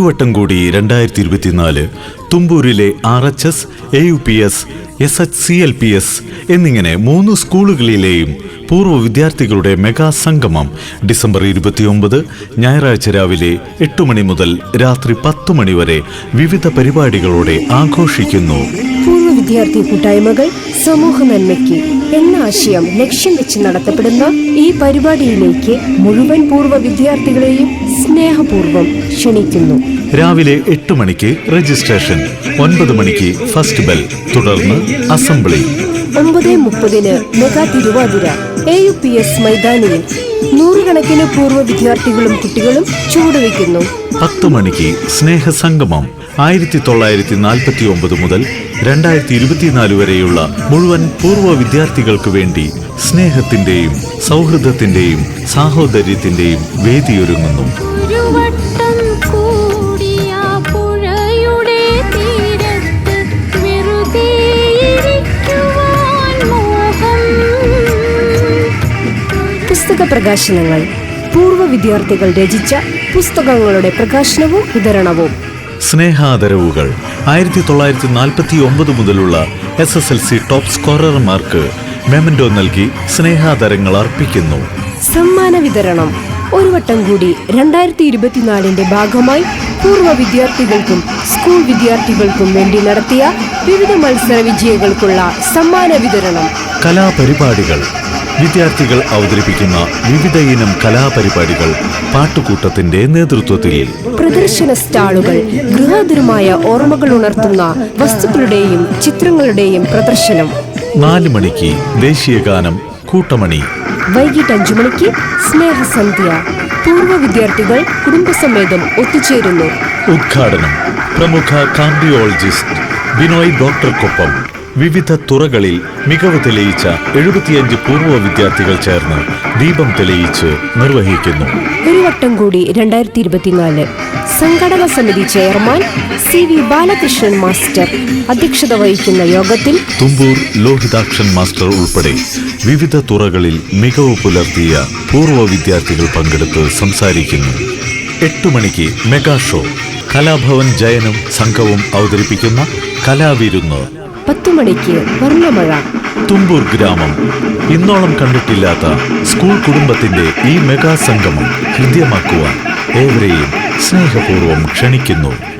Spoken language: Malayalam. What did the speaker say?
ഒരു വട്ടം കൂടി രണ്ടായിരത്തി ഇരുപത്തിനാല് തുമ്പൂരിലെ R H S A U P S S H C L P S എന്നിങ്ങനെ മൂന്ന് സ്കൂളുകളിലെയും പൂർവ വിദ്യാർത്ഥികളുടെ മെഗാ സംഗമം ഡിസംബർ ഇരുപത്തിയൊമ്പത് ഞായറാഴ്ച രാവിലെ എട്ട് മണി മുതൽ രാത്രി പത്ത് മണി വരെ വിവിധ പരിപാടികളോടെ ആഘോഷിക്കുന്നു. പൂർവ വിദ്യാർത്ഥി കൂട്ടായ്മകൾ സമൂഹ നന്മയ്ക്ക് എന്ന ആശയം ലക്ഷ്യം വെച്ച് നടത്തപ്പെടുന്ന ഈ പരിപാടിയിലേക്ക് മുഴുവൻ പൂർവ വിദ്യാർത്ഥികളെയും സ്നേഹപൂർവം ക്ഷണിക്കുന്നു. രാവിലെ എട്ട് മണിക്ക് രജിസ്ട്രേഷൻ ഒൻപത് മണിക്ക് ഫസ്റ്റ് ബെൽ തുടർന്ന് അസംബ്ലി. ഒമ്പത് മുപ്പതിന് mega Thiruvathira A U P S മൈതാനിയിൽ നൂറുകണക്കിന് പൂർവ വിദ്യാർത്ഥികളും കുട്ടികളും ചുവടുവെക്കുന്നു പത്ത് മണിക്ക് സ്നേഹസംഗമം. ആയിരത്തി തൊള്ളായിരത്തി നാൽപ്പത്തി ഒമ്പത് മുതൽ രണ്ടായിരത്തി ഇരുപത്തിനാല് വരെയുള്ള മുഴുവൻ പൂർവ വിദ്യാർത്ഥികൾക്ക് വേണ്ടി സ്നേഹത്തിന്റെയും സൗഹൃദത്തിന്റെയും സാഹോദര്യത്തിന്റെയും വേദിയൊരുങ്ങുന്നു. പുസ്തക പ്രകാശനങ്ങൾ പൂർവ വിദ്യാർത്ഥികൾ രചിച്ച പുസ്തകങ്ങളുടെ പ്രകാശനവും വിതരണവും. സ്നേഹാദരവുകൾ. ആയിരത്തി തൊള്ളായിരത്തി നാൽപ്പത്തി ഒമ്പത് മുതലുള്ള S S L C top സ്കോറർമാർക്ക് memento നൽകി സ്നേഹാദരങ്ങൾ അർപ്പിക്കുന്നു. സമ്മാന വിതരണം. ഒരു വട്ടം കൂടി രണ്ടായിരത്തി ഇരുപത്തിനാലിന്റെ ഭാഗമായി പൂർവ വിദ്യാർത്ഥികൾക്കും സ്കൂൾ വിദ്യാർത്ഥികൾക്കും വേണ്ടി നടത്തിയ വിവിധ മത്സര വിജയികൾക്കുള്ള സമ്മാന വിതരണം. കലാപരിപാടികൾ. വിദ്യാർത്ഥികൾ അവതരിപ്പിക്കുന്ന വിവിധ ഇനം കലാപരിപാടികൾ പാട്ടുകൂട്ടത്തിന്റെ നേതൃത്വത്തിൽ. പ്രദർശന സ്റ്റാളുകൾ ഗൃഹാതുരമായ ഓർമ്മകൾ ഉണർത്തുന്ന വസ്തുക്കളുടെയും ചിത്രങ്ങളുടെയും പ്രദർശനം. നാല് മണിക്ക് ദേശീയഗാനം കൂട്ടമണി. വൈകിട്ട് അഞ്ചു മണിക്ക് സ്നേഹസന്ധ്യ. പൂർവ വിദ്യാർത്ഥികൾ കുടുംബസമേതം ഒത്തുചേരുന്നു. ഉദ്ഘാടനം പ്രമുഖ കാർഡിയോളജിസ്റ്റ് ബിനോയ് ഡോക്ടർക്കൊപ്പം വിവിധ തുറകളിൽ മികവ് തെളിയിച്ച എഴുപത്തിയഞ്ച് പൂർവ വിദ്യാർത്ഥികൾ ചേർന്ന് ദീപം തെളിയിച്ച് നിർവഹിക്കുന്നു. ഒരു വട്ടം കൂടി രണ്ടായിരത്തി ഇരുപത്തിനാല് സംഘടന സമിതി chairman C V Balakrishnan master അധ്യക്ഷത വഹിക്കുന്ന യോഗത്തിൽ തുമ്പൂർ ലോഹിതാക്ഷൻ മാസ്റ്റർ ഉൾപ്പെടെ വിവിധ തുറകളിൽ മികവ് പുലർത്തിയ പൂർവ വിദ്യാർത്ഥികൾ പങ്കെടുത്ത് സംസാരിക്കുന്നു. എട്ട് മണിക്ക് മെഗാ ഷോ കലാഭവൻ ജയനും സംഘവും അവതരിപ്പിക്കുന്ന കലാവിരുന്ന്. പത്തു മണിക്ക് വർണമഴ. തുമ്പൂർ ഗ്രാമം. ഇന്നോളം കണ്ടിട്ടില്ലാത്ത സ്കൂൾ കുടുംബത്തിന്റെ ഈ മെഗാ സംഗമം ഹൃദ്യമാക്കുവാൻ ഏവരെയും സ്നേഹപൂർവം ക്ഷണിക്കുന്നു.